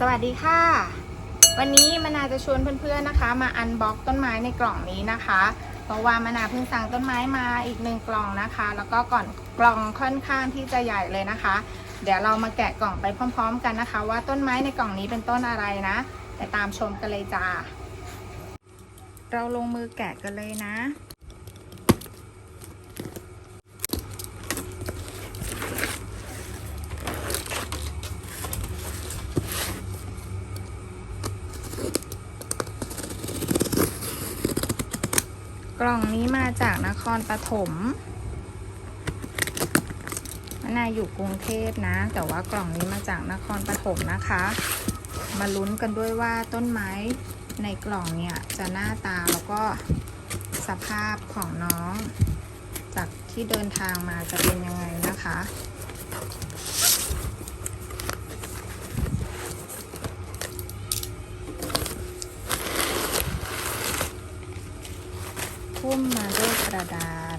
สวัสดีค่ะ วันนี้มนาจะชวนเพื่อนๆนะคะ มาอันบ็อกต้นไม้ในกล่องนี้นะคะ เพราะว่ามนาเพิ่งสั่งต้นไม้มาอีกหนึ่งกล่องนะคะ แล้วก็ก่อนกล่องค่อนข้างที่จะใหญ่เลยนะคะ เดี๋ยวเรามาแกะกล่องไปพร้อม ๆ กันนะคะ ว่าต้นไม้ในกล่องนี้เป็นต้นอะไรนะไปตามชมกันเลยจ้าเราลงมือแกะกันเลยนะ ล่องนี้มาจากนครปฐมมนายอยู่กรุงเทพนะ แต่ว่ากล่องนี้มาจากนครปฐมนะคะ มาลุ้นกันด้วยว่าต้นไม้ในกล่องเนี่ยจะหน้าตาแล้วก็สภาพของน้อง จากที่เดินทางมาจะเป็นยังไงนะคะ พุ่มมาด้วยกระดาษ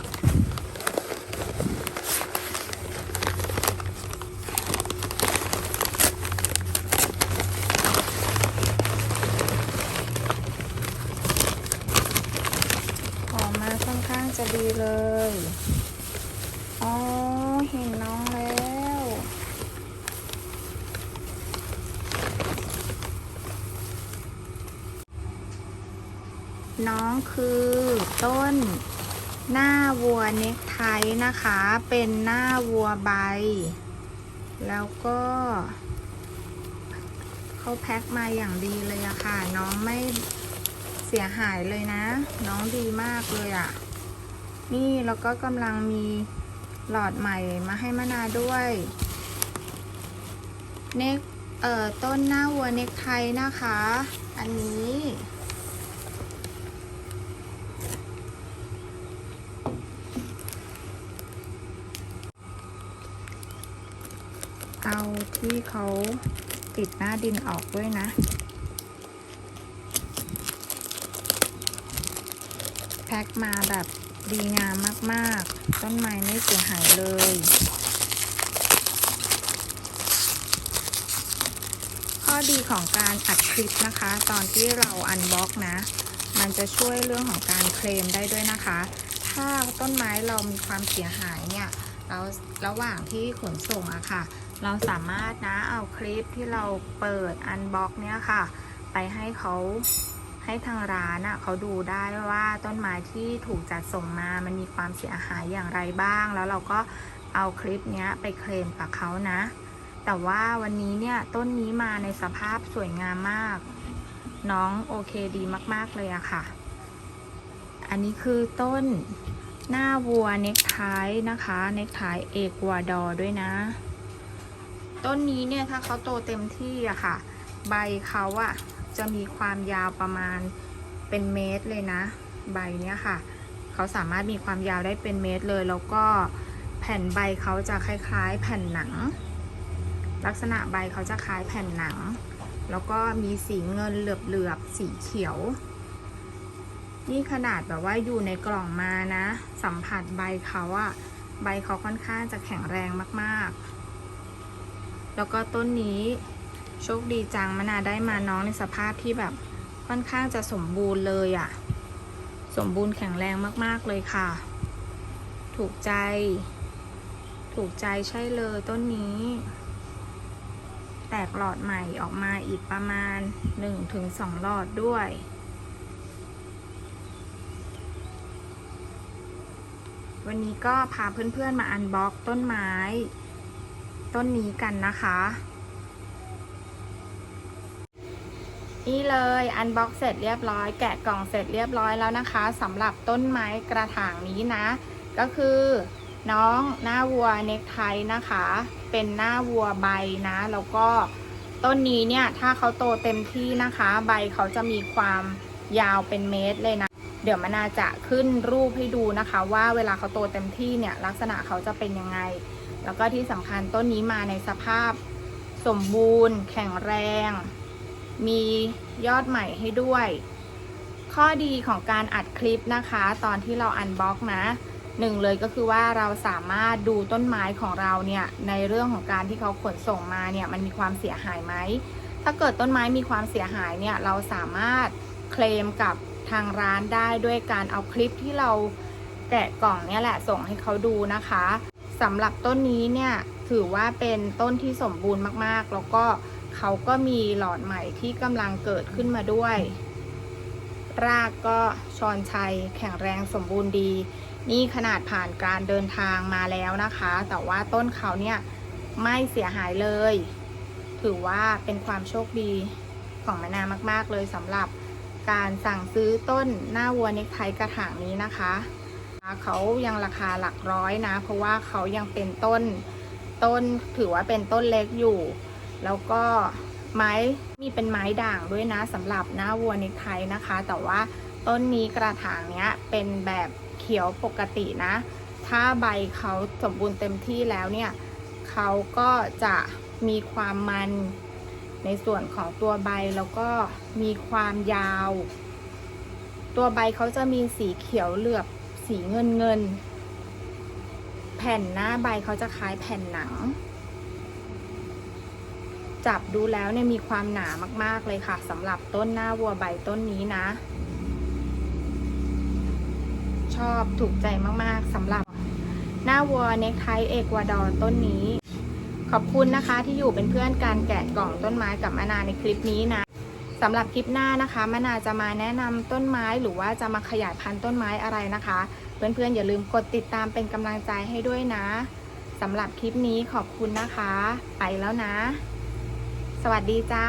ออกมาค่อนข้างจะดีเลย อ๋อ เห็นน้องแล้ว น้องคือต้น หน้าวัวเน็กไทนะคะ เป็นหน้าวัวใบ แล้วก็เขาแพ็คมาอย่างดีเลยอะค่ะ น้องไม่เสียหายเลยนะ น้องดีมากเลยอะนี่แล้วก็กำลังมีหลอดใหม่มาให้มนาด้วยเน็กเอ่อต้นหน้าวัวเน็กไทนะคะ อันนี้ เอาที่เขาติดหน้าดินออกด้วยนะ แพ็คมาแบบดีงามมากๆ ต้นไม้ไม่เสียหายเลยข้อดีของการอัดคลิปนะคะ ตอนที่เราอันบ็อกนะ มันจะช่วยเรื่องของการเคลมได้ด้วยนะคะ ถ้าต้นไม้เรามีความเสียหายเนี่ยเราระหว่างที่ขนส่งอะค่ะ เราสามารถนะเอาคลิปที่เราเปิดอันบ็อกเนี่ยค่ะ ไปให้เขาให้ทางร้านอะเขาดูได้ว่าต้นไม้ที่ถูกจัดส่งมามันมีความเสียหายอย่างไรบ้าง แล้วเราก็เอาคลิปเนี้ยไปเคลมกับเขานะ แต่ว่าวันนี้เนี่ยต้นนี้มาในสภาพสวยงามมาก น้องโอเคดีมาก ๆ เลยอะค่ะ อันนี้คือต้นหน้าวัวเน็กไทนะคะ เน็กไทเอกวาดอร์ด้วยนะ ต้นนี้เนี่ยถ้าเขาโตเต็มที่อะค่ะ ใบเขาอะจะมีความยาวประมาณเป็นเมตรเลยนะ ใบเนี้ยค่ะ เขาสามารถมีความยาวได้เป็นเมตรเลย แล้วก็แผ่นใบเขาจะคล้าย ๆ แผ่นหนัง ลักษณะใบเขาจะคล้ายแผ่นหนัง แล้วก็มีสีเงินเหลือบๆสีเขียว นี่ขนาดแบบว่าอยู่ในกล่องมานะ สัมผัสใบเขาอะใบเขาค่อนข้างจะแข็งแรงมากๆ แล้วก็ต้นนี้โชคดีจังมะนาได้มาน้องในสภาพที่แบบค่อนข้างจะสมบูรณ์เลยอะสมบูรณ์แข็งแรงมากๆเลยค่ะ ถูกใจ ถูกใจใช่เลยต้นนี้ แตกหลอดใหม่ออกมาอีกประมาณ 1-2 หลอดด้วยวันนี้ก็พาเพื่อนๆมาอันบ็อกต้นไม้ ต้นนี้กันนะคะ นี่เลยอันบ็อกเสร็จเรียบร้อย แกะกล่องเสร็จเรียบร้อยแล้วนะคะสำหรับต้นไม้กระถางนี้นะ ก็คือน้องหน้าวัวเน็กไทนะคะ เป็นหน้าวัวใบนะ แล้วก็ต้นนี้เนี่ยถ้าเขาโตเต็มที่นะคะ ใบเขาจะมีความยาวเป็นเมตรเลยนะ เดี๋ยวมนาจะขึ้นรูปให้ดูนะคะ ว่าเวลาเขาโตเต็มที่เนี่ยลักษณะเขาจะเป็นยังไง แล้วก็ที่สำคัญต้นนี้มาในสภาพสมบูรณ์ แข็งแรง มียอดใหม่ให้ด้วย ข้อดีของการอัดคลิปนะคะ ตอนที่เราอันบล็อกนะหนึ่งเลยก็คือว่าเราสามารถดูต้นไม้ของเราเนี่ยในเรื่องของการที่เขาขนส่งมาเนี่ยมันมีความเสียหายไหม ถ้าเกิดต้นไม้มีความเสียหายเนี่ยเราสามารถเคลมกับทางร้านได้ด้วยการเอาคลิปที่เราแกะกล่องเนี่ยแหละส่งให้เขาดูนะคะ สำหรับต้นนี้เนี่ยถือว่าเป็นต้นที่สมบูรณ์มากๆ แล้วก็เขาก็มีหลอดใหม่ที่กำลังเกิดขึ้นมาด้วย รากก็ชอนชัยแข็งแรงสมบูรณ์ดี นี่ขนาดผ่านการเดินทางมาแล้วนะคะ แต่ว่าต้นเขาเนี่ยไม่เสียหายเลย ถือว่าเป็นความโชคดีของมานามาก ๆ เลยสำหรับการสั่งซื้อต้นหน้าวัวเน็กไทกระถางนี้นะคะ เขายังราคาหลักร้อยนะ เพราะว่าเขายังเป็นต้นต้นถือว่าเป็นต้นเล็กอยู่ แล้วก็ไม้มีเป็นไม้ด่างด้วยนะสำหรับหน้าวัวเน็กไทยนะคะ แต่ว่าต้นนี้กระถางเนี้ยเป็นแบบเขียวปกตินะ ถ้าใบเขาสมบูรณ์เต็มที่แล้วเนี่ยเขาก็จะมีความมันในส่วนของตัวใบแล้วก็มีความยาว ตัวใบเขาจะมีสีเขียวเหลือบ สีเงินเงิน แผ่นหน้าใบเขาจะคล้ายแผ่นหนัง จับดูแล้วเนี่ยมีความหนามากๆเลยค่ะสำหรับต้นหน้าวัวใบต้นนี้นะ ชอบถูกใจมากๆสำหรับหน้าวัวเน็กไทเอกวาดอร์ต้นนี้ ขอบคุณนะคะที่อยู่เป็นเพื่อนการแกะกล่องต้นไม้กับมะนาในคลิปนี้นะ สำหรับคลิปหน้านะคะมะนาจะมาแนะนำต้นไม้หรือว่าจะมาขยายพันธุ์ต้นไม้อะไรนะคะ เพื่อนๆอย่าลืมกดติดตามเป็นกำลังใจให้ด้วยนะสำหรับคลิปนี้ขอบคุณนะคะ ไปแล้วนะ สวัสดีจ้า